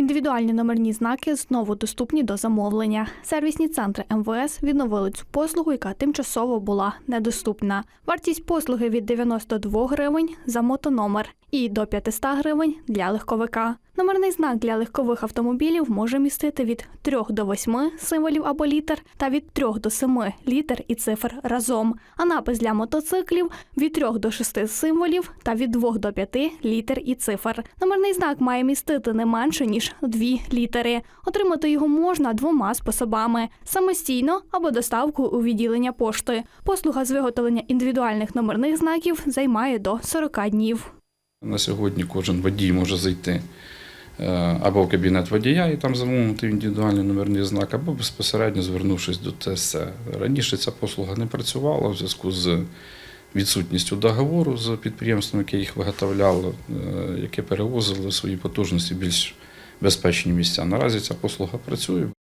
Індивідуальні номерні знаки знову доступні до замовлення. Сервісні центри МВС відновили цю послугу, яка тимчасово була недоступна. Вартість послуги від 92 гривень за мотономер і до 500 гривень для легковика. Номерний знак для легкових автомобілів може містити від 3 до 8 символів або літер та від 3 до 7 літер і цифр разом. А напис для мотоциклів від 3 до 6 символів та від 2 до 5 літер і цифр. Номерний знак має містити не менше ніж 2 літери. Отримати його можна двома способами: самостійно або доставку у відділення пошти. Послуга з виготовлення індивідуальних номерних знаків займає до 40 днів. На сьогодні кожен водій може зайти е, або в кабінет водія і там замовити індивідуальний номерний знак, або безпосередньо звернувшись до ТСЦ. Раніше ця послуга не працювала в зв'язку з відсутністю договору з підприємством, яке їх виготовляло, е, яке перевозило свої потужності більш безпечні місця. Наразі ця послуга працює.